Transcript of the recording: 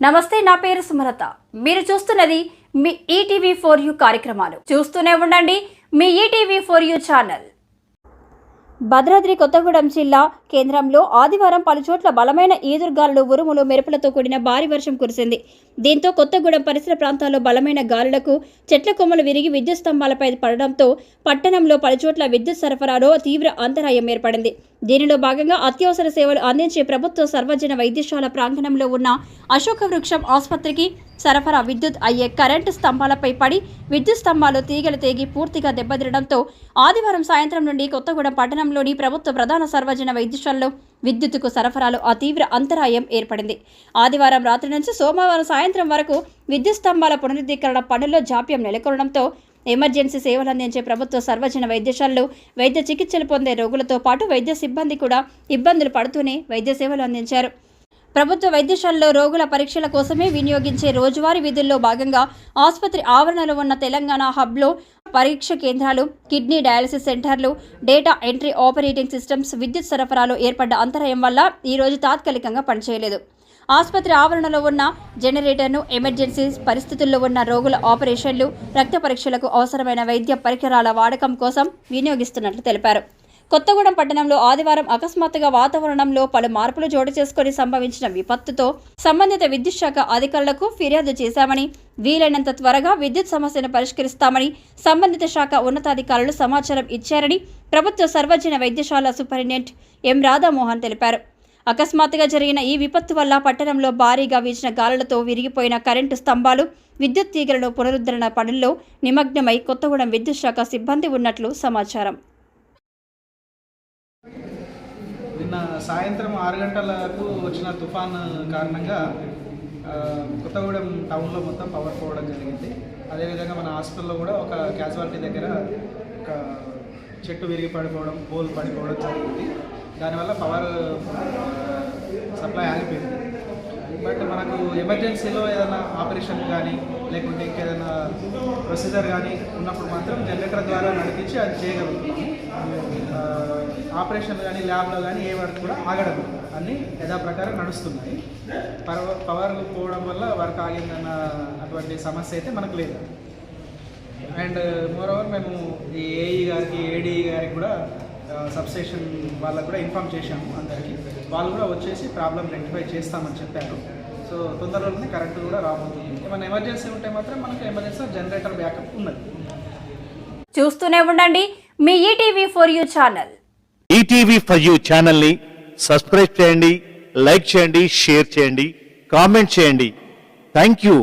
నమస్తే నా పేరు సుమలత. మీరు చూస్తున్నది మీ ఈటీవీ ఫోర్ యూ కార్యక్రమాలు. చూస్తూనే ఉండండి మీ ETV for you channel. Bhadradri Kothagudem జిల్లా కేంద్రంలో ఆదివారం పలుచోట్ల బలమైన ఈదురుగాలులు ఉరుములు మెరుపులతో కూడిన భారీ వర్షం కురిసింది. దీంతో కొత్తగూడెం పరిసర ప్రాంతాల్లో బలమైన గాలులకు చెట్ల కొమ్మలు విరిగి విద్యుత్ స్తంభాలపై పడడంతో పట్టణంలో పలుచోట్ల విద్యుత్ సరఫరాలో తీవ్ర అంతరాయం ఏర్పడింది. దీనిలో భాగంగా అత్యవసర సేవలు అందించే ప్రభుత్వ సర్వజన వైద్యశాల ప్రాంగణంలో ఉన్న అశోక వృక్షం ఆసుపత్రికి సరఫరా విద్యుత్ అయ్యే కరెంటు స్తంభాలపై పడి విద్యుత్ స్తంభాలు తీగలు తెగి పూర్తిగా దెబ్బతినడంతో ఆదివారం సాయంత్రం నుండి కొత్తగూడెం పట్టణంలోని ప్రభుత్వ ప్రధాన సర్వజన వైద్యశాలలో విద్యుత్తుకు సరఫరాలో అతీవ్ర అంతరాయం ఏర్పడింది. ఆదివారం రాత్రి నుంచి సోమవారం సాయంత్రం వరకు విద్యుత్ స్తంభాల పునరుద్ధీకరణ పనుల్లో జాప్యం నెలకొనడంతో ఎమర్జెన్సీ సేవలు అందించే ప్రభుత్వ సర్వజన వైద్యశాలలు వైద్య చికిత్సలు పొందే రోగులతో పాటు వైద్య సిబ్బంది కూడా ఇబ్బందులు పడుతూనే వైద్య సేవలు అందించారు. ప్రభుత్వ వైద్యశాలలో రోగుల పరీక్షల కోసమే వినియోగించే రోజువారీ విధుల్లో భాగంగా ఆసుపత్రి ఆవరణలో ఉన్న తెలంగాణ హబ్లో పరీక్ష కేంద్రాలు కిడ్నీ డయాలసిస్ సెంటర్లు డేటా ఎంట్రీ ఆపరేటింగ్ సిస్టమ్స్ విద్యుత్ సరఫరాలో ఏర్పడ్డ అంతరాయం వల్ల ఈరోజు తాత్కాలికంగా పనిచేయలేదు. ఆసుపత్రి ఆవరణలో ఉన్న జనరేటర్ను ఎమర్జెన్సీ పరిస్థితుల్లో ఉన్న రోగుల ఆపరేషన్లు రక్త పరీక్షలకు అవసరమైన వైద్య పరికరాల వాడకం కోసం వినియోగిస్తున్నట్లు తెలిపారు. కొత్తగూడెం పట్టణంలో ఆదివారం అకస్మాత్తుగా వాతావరణంలో పలు మార్పులు జోడు చేసుకుని సంభవించిన విపత్తుతో సంబంధిత విద్యుత్ శాఖ అధికారులకు ఫిర్యాదు చేశామని వీలైనంత త్వరగా విద్యుత్ సమస్యను పరిష్కరిస్తామని సంబంధిత శాఖ ఉన్నతాధికారులు సమాచారం ఇచ్చారని ప్రభుత్వ సర్వజన వైద్యశాల సూపరింటెండెంట్ ఎం రాధామోహన్ తెలిపారు. అకస్మాత్తుగా జరిగిన ఈ విపత్తు వల్ల పట్టణంలో భారీగా వీచిన గాలులతో విరిగిపోయిన కరెంటు స్తంభాలు విద్యుత్ తీగలను పునరుద్ధరణ పనుల్లో నిమగ్నమై కొత్తగూడెం విద్యుత్ శాఖ సిబ్బంది ఉన్నట్లు సమాచారం. నిన్న సాయంత్రం ఆరు గంటలకు వచ్చిన తుఫాన్ కారణంగా కొత్తగూడెం టౌన్లో మొత్తం పవర్ పోవడం జరిగింది. అదేవిధంగా మన హాస్పిటల్లో కూడా ఒక క్యాజువాలిటీ దగ్గర ఒక చెట్టు విరిగి పడిపోవడం పోల్ పడిపోవడం జరిగింది. దానివల్ల పవర్ సప్లై ఆగిపోయింది. బట్ మనకు ఎమర్జెన్సీలో ఏదైనా ఆపరేషన్ కానీ లేకుంటే ఇంకేదైనా ప్రొసీజర్ కానీ ఉన్నప్పుడు మాత్రం జనరేటర్ ద్వారా నడిపించి అది చేయగలుగుతాము ఆపరేషన్ కానీ ల్యాబ్లో కానీ ఏ వర్క్ కూడా ఆగడం లేదు. అన్నీ యథాప్రకారం నడుస్తున్నాయి. పవర్ పవర్ పోవడం వల్ల వర్క్ ఆగిందన్న అటువంటి సమస్య అయితే మనకు లేదు. అండ్ మోర్ ఓవర్ మేము ఈ ఏఈ గారికి ఏడీఈ గారికి కూడా సబ్స్టేషన్ వాళ్ళకు కూడా ఇన్ఫామ్ చేశాము అందరికీ. వాళ్ళు కూడా వచ్చేసి ప్రాబ్లం రెక్టిఫై చేస్తామని చెప్పారు. సో తొందరలోనే కరెంటు కూడా రాబోతుంది. ఏమైనా ఎమర్జెన్సీ ఉంటే మాత్రం మనకు ఎమర్జెన్సీ జనరేటర్ బ్యాకప్ ఉన్నది. చూస్తూనే ఉండండి మీ ETV for you channel. ETV for you ఛానల్ని సబ్స్క్రైబ్ చేయండి లైక్ చేయండి షేర్ చేయండి కామెంట్ చేయండి. Thank you.